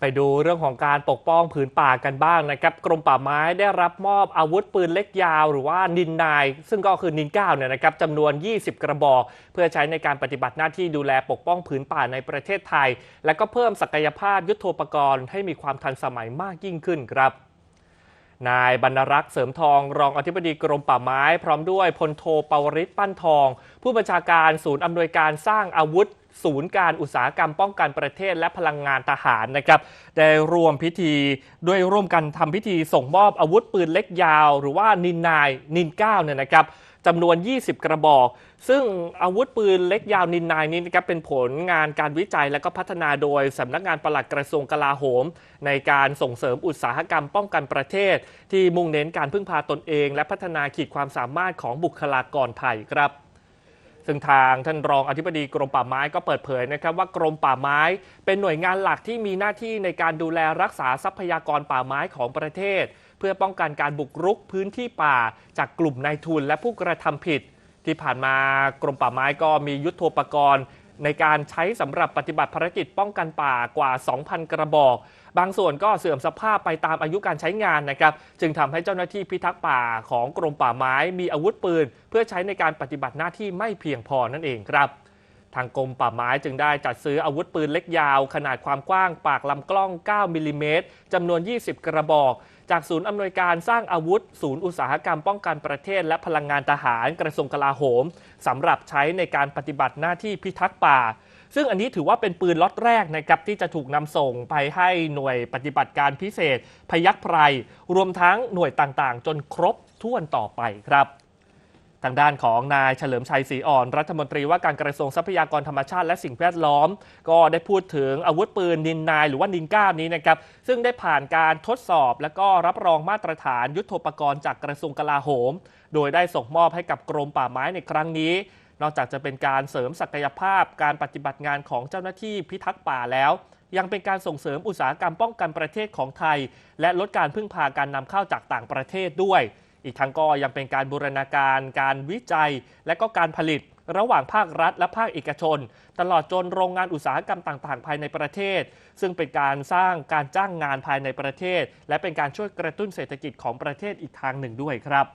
ไปดูเรื่องของการปกป้องผืนป่ากันบ้างนะครับ กรมป่าไม้ได้รับมอบอาวุธปืนเล็กยาวหรือว่านินนาย ซึ่งก็คือนินเก้าเนี่ยนะครับจำนวน 20 กระบอก เพื่อใช้ในการปฏิบัติหน้าที่ดูแลปกป้องผืนป่าในประเทศไทย และก็เพิ่มศักยภาพยุทโธปกรณ์ให้มีความทันสมัยมากยิ่งขึ้นครับนายบรรรักษ์เสริมทอง รองอธิบดีกรมป่าไม้ พร้อมด้วยพลโทปวริศปั้นทอง ผู้บัญชาการศูนย์อำนวยการสร้างอาวุธ ศูนย์การอุตสาหกรรมป้องกันประเทศและพลังงานทหารนะครับได้รวมพิธีด้วยร่วมกันทำพิธีส่งมอบอาวุธปืนเล็กยาว หรือว่านินนายนินเก้าเนี่ยนะครับจำนวน 20 กระบอก ซึ่งอาวุธปืนเล็กยาวนินนายนี้นะครับเป็นผลงานการวิจัยและก็พัฒนาโดยสำนักงานปลัดกระทรวงกลาโหม ในการส่งเสริมอุตสาหกรรมป้องกันประเทศ ที่มุ่งเน้นการพึ่งพาตนเอง และพัฒนาขีดความสามารถของบุคลากรไทยครับ ซึ่งทางท่านรองอธิบดีกรมป่าไม้ก็เปิดเผยนะครับว่ากรมป่าไม้เป็นหน่วยงานหลักที่มีหน้าที่ในการดูแลรักษาทรัพยากรป่าไม้ของประเทศ เพื่อป้องกันการบุกรุกพื้นที่ป่า จากกลุ่มนายทุนและผู้กระทำผิด ที่ผ่านมากรมป่าไม้ก็มียุทโธปกรณ์ ในการใช้สำหรับปฏิบัติภารกิจป้องกันป่ากว่า 2,000 กระบอก บางส่วนก็เสื่อมสภาพไปตามอายุการใช้งานนะครับ จึงทำให้เจ้าหน้าที่พิทักษ์ป่าของกรมป่าไม้มีอาวุธปืน เพื่อใช้ในการปฏิบัติหน้าที่ไม่เพียงพอนั่นเองครับ ทางกรมป่าไม้จึงได้จัดซื้ออาวุธปืนเล็กยาว ขนาดความกว้างปากลำกล้อง 9 มิลลิเมตรจำนวน 20 กระบอก จากศูนย์อำนวยการสร้างอาวุธ ศูนย์อุตสาหกรรมป้องกันประเทศ และพลังงานทหารกระทรวงกลาโหมสำหรับใช้ในการปฏิบัติหน้าที่พิทักษ์ป่า ซึ่งอันนี้ถือว่าเป็นปืนล็อตแรกนะครับที่จะถูกนำส่งไปให้หน่วยปฏิบัติการพิเศษ พยัคฆ์ไพรรวมทั้งหน่วยต่างๆ จนครบถ้วนต่อไปครับ ทางด้านของนายเฉลิมชัยศรีอ่อน รัฐมนตรีว่าการกระทรวงทรัพยากรธรรมชาติและสิ่งแวดล้อม ก็ได้พูดถึงอาวุธปืนนินนายหรือว่านินก้านี้นะครับซึ่งได้ผ่านการทดสอบ และก็รับรองมาตรฐานยุทโธปกรณ์จากกระทรวงกลาโหม โดยได้ส่งมอบให้กับกรมป่าไม้ในครั้งนี้ นอกจากจะเป็นการเสริมศักยภาพการปฏิบัติงานของเจ้าหน้าที่พิทักษ์ป่าแล้วยังเป็นการส่งเสริมอุตสาหกรรมป้องกันประเทศของไทย และลดการพึ่งพาการนำเข้าจากต่างประเทศด้วย อีกทั้งก็ยังเป็นการบูรณาการ การวิจัย และก็การผลิตระหว่างภาครัฐและภาคเอกชน ตลอดจนโรงงานอุตสาหกรรมต่างๆ ภายในประเทศ ซึ่งเป็นการสร้างการจ้างงานภายในประเทศ และเป็นการช่วยกระตุ้นเศรษฐกิจของประเทศอีกทางหนึ่งด้วยครับ